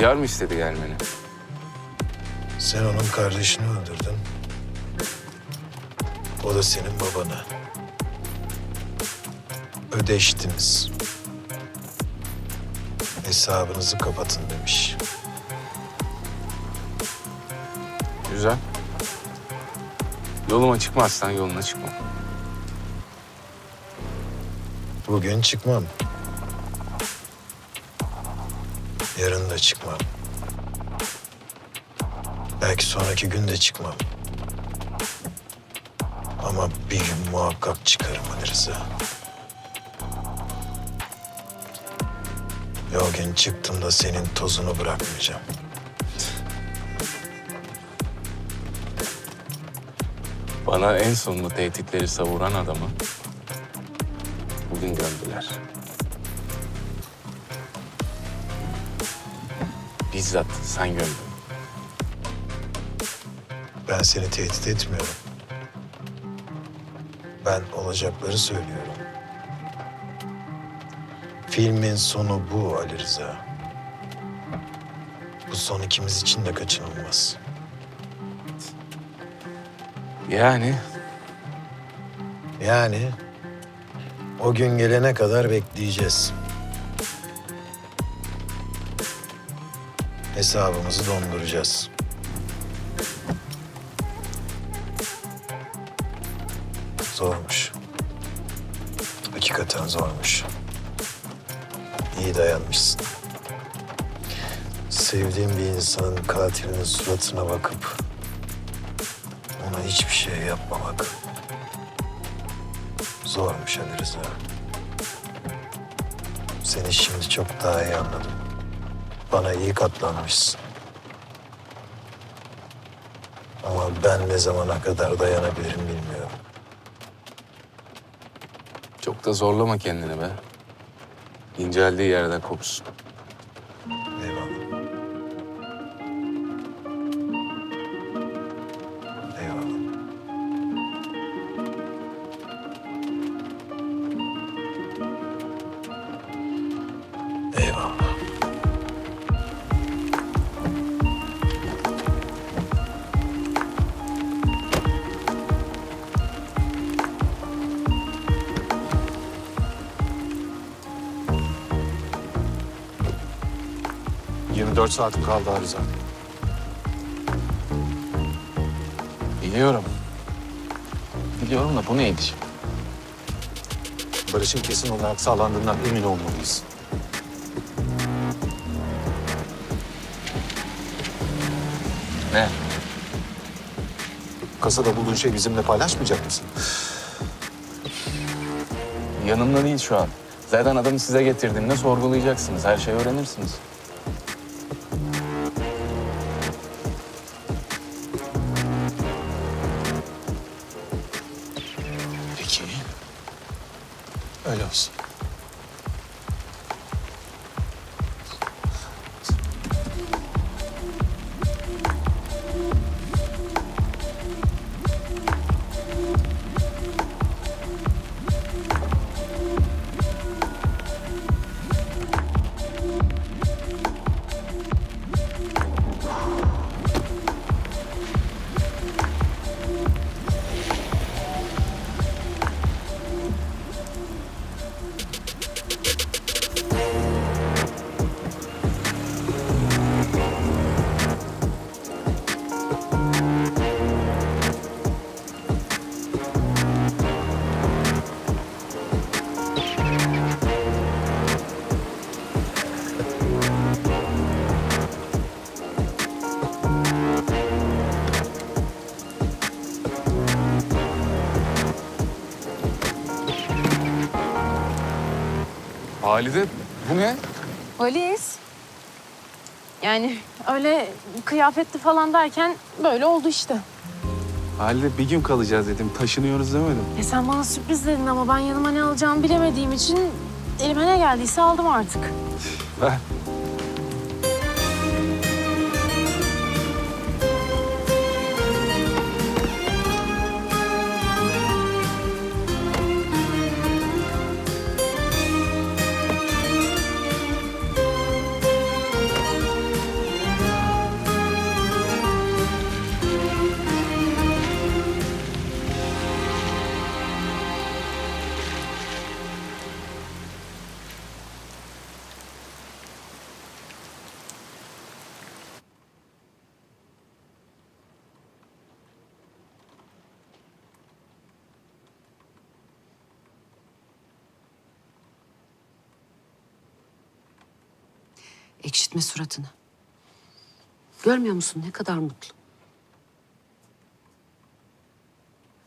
İhtiyar mı istedi gelmeni? Sen onun kardeşini öldürdün. O da senin babanı. Ödeştiniz. Hesabınızı kapatın demiş. Güzel. Yoluma çıkmazsan yoluna çıkmam. Bugün çıkmam. Yarın da çıkmam. Belki sonraki gün de çıkmam. Ama bir gün muhakkak çıkarım Ali Rıza. Ve o gün çıktığımda senin tozunu bırakmayacağım. Bana en son bu tehditleri savuran adamı bugün gördüler. Bizzat sen gördün. Ben seni tehdit etmiyorum. Ben olacakları söylüyorum. Filmin sonu bu Ali Rıza. Bu son ikimiz için de kaçınılmaz. Yani Yani o gün gelene kadar bekleyeceğiz. Hesabımızı donduracağız. Zormuş. Hakikaten zormuş. İyi dayanmışsın. Sevdiğim bir insanın katilinin suratına bakıp ona hiçbir şey yapmamak zormuş Ali Rıza. Seni şimdi çok daha iyi anladım. Bana iyi katlanmışsın. Ama ben ne zamana kadar dayanabilirim bilmiyorum. çok da zorlama kendini be. İnceldiği yerden kopsun. Eyvallah. Eyvallah. Eyvallah. Saatim kaldı Arıza. Biliyorum. Biliyorum da bu neydi? Barış'ın kesin olarak sağlandığından emin olmalıyız. Ne? Kasada bulduğun şey bizimle paylaşmayacak mısın? Yanımda değil şu an. Zaten adamı size getirdiğimde sorgulayacaksınız. Her şeyi öğrenirsiniz. Halide bu ne? Valiz. Yani öyle kıyafetli falan derken böyle oldu işte. Halide bir gün kalacağız dedim. Taşınıyoruz demedim. E sen bana sürpriz dedin ama ben yanıma ne alacağımı bilemediğim için elime ne geldiyse aldım artık. Ver. Ekşitme suratını. Görmüyor musun ne kadar mutlu?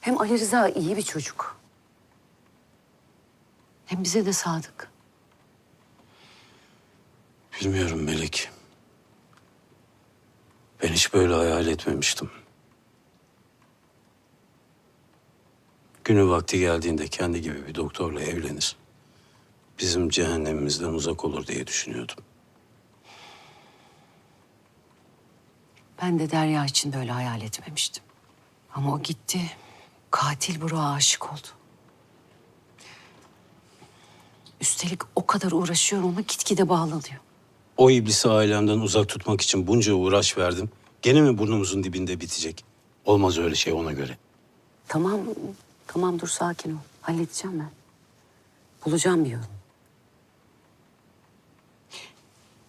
Hem Ali Rıza iyi bir çocuk. Hem bize de sadık. Bilmiyorum Melek. Ben hiç böyle hayal etmemiştim. Günü vakti geldiğinde kendi gibi bir doktorla evlenir. Bizim cehennemimizden uzak olur diye düşünüyordum. Ben de Derya için böyle hayal etmemiştim. Ama o gitti. Katil Burak'a aşık oldu. Üstelik o kadar uğraşıyor ona gitgide bağlanıyor. O iblisi ailemden uzak tutmak için bunca uğraş verdim. Gene mi burnumuzun dibinde bitecek? Olmaz öyle şey ona göre. Tamam, tamam dur sakin ol. Halledeceğim ben. Bulacağım bir yolunu.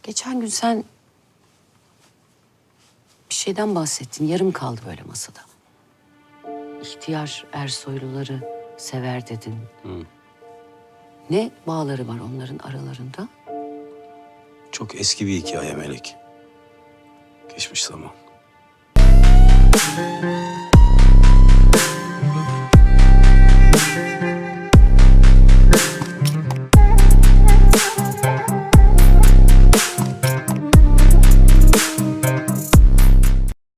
Geçen gün sen şeyden bahsettin. Yarım kaldı böyle masada. İhtiyar Ersoyluları sever dedin. Ne bağları var onların aralarında? Çok eski bir hikaye Melek. Geçmiş zaman.